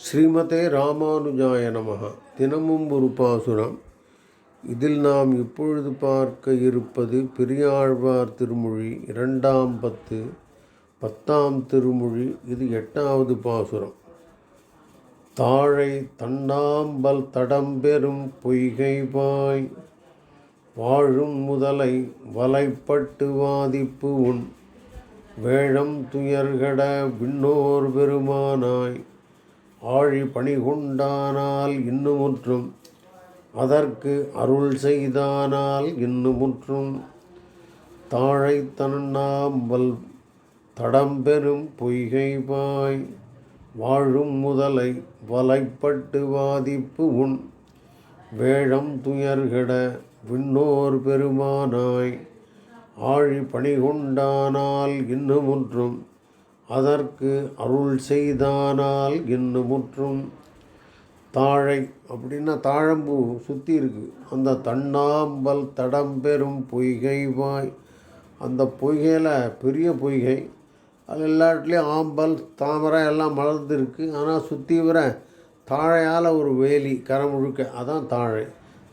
ஸ்ரீமதே ராமானுஜாய நமக தினமும் ஒரு பாசுரம். இதில் நாம் இப்பொழுது பார்க்க இருப்பது பெரியாழ்வார் திருமொழி இரண்டாம் பத்து பத்தாம் திருமொழி. இது எட்டாவது பாசுரம். தாழை தன்னாம்பல் தடம்பெறும் பொய்கை பாய் வாழும் முதலை வலைப்பட்டு வாதிப்பு உன். வேழம் துயர்கட விண்ணோர் பெருமானாய். ஆழி பணிகொண்டானால் இன்னுமுற்றும். அதற்கு அருள் செய்தானால் இன்னுமுற்றும். தாழை தன்னாம்பல் தடம்பெறும் பொய்கை பாய் வாழும் முதலை வலைப்பட்டு வாதிப்பு உன். வேழம் துயர்கட விண்ணோர் பெருமானாய் ஆழி பணிகொண்டானால் இன்னுமுற்றும். அதற்கு அருள் செய்தானால் இன்னுமுற்றும் தாழை அப்படின்னா தாழம்பூ சுற்றி இருக்கு. அந்த தண்ணாம்பல் தடம்பெறும் பொய்கை வாய். அந்த பொய்கையில் பெரிய பொய்கை. அது எல்லாத்துலேயும் ஆம்பல் தாமரை எல்லாம் மலர்ந்துருக்கு ஆனால் சுற்றி வர தாழையால் ஒரு வேலி கரை முழுக்க. அதான் தாழை.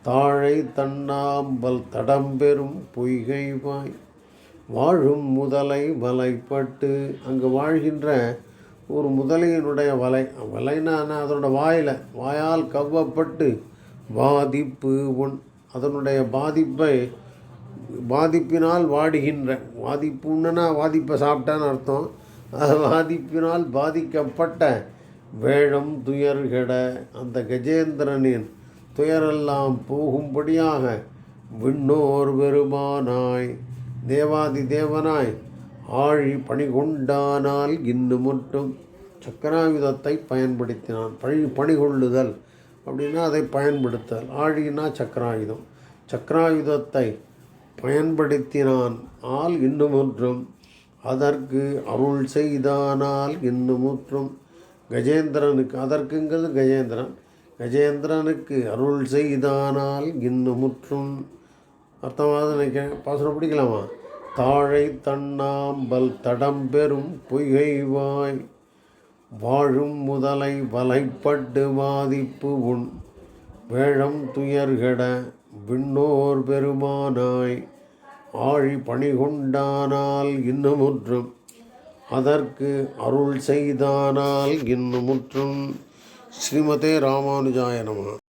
தாழை தண்ணாம்பல் தடம்பெறும் பொய்கை வாய். வாழும் முதலை வலைப்பட்டு அங்கே வாழ்கின்ற ஒரு முதலையினுடைய வலை. வலைன்னா அதனோட வாயில் வாயால் கவ்வப்பட்டு பாதிப்பு உன். அதனுடைய பாதிப்பை பாதிப்பினால் வாடுகின்ற. பாதிப்புன்னா வாதிப்பை சாப்பிட்டான்னு அர்த்தம். அது பாதிப்பினால் பாதிக்கப்பட்ட வேழம் துயர்கட அந்த கஜேந்திரனின் துயரெல்லாம் போகும்படியாக விண்ணோர் பெருமானாய். தேவாதி தேவனாய் ஆழி பணிகொண்டானால் இன்னு மட்டும் சக்கராயுதத்தை பயன்படுத்தினான். பணி பணிகொள்ளுதல் அப்படின்னா அதை பயன்படுத்தல் ஆழினா சக்கராயுதம். சக்கராயுதத்தை பயன்படுத்தினான். ஆல் இன்னுமுற்றும் அதற்கு அருள் செய்தானால் இன்னுமுற்றும் கஜேந்திரனுக்கு அதற்குங்கிறது கஜேந்திரன். கஜேந்திரனுக்கு அருள் செய்தானால் இன்னுமுற்றும் அர்த்தமாக நினைக்கிறேன் பாசுரம் பிடிக்கலாமா? தாழை தண்ணாம்பல் தடம்பெறும் பொய்கை வாய் வாழும் முதலை வலைப்பட்டு வாதிப்பு உன் வேழம் துயர்கட விண்ணோர் பெருமானாய் ஆழி பணிகொண்டானால் இன்னமுற்றும் அதற்கு அருள் செய்தானால் இன்னமுற்றும். ஸ்ரீமதே ராமானுஜாய நம.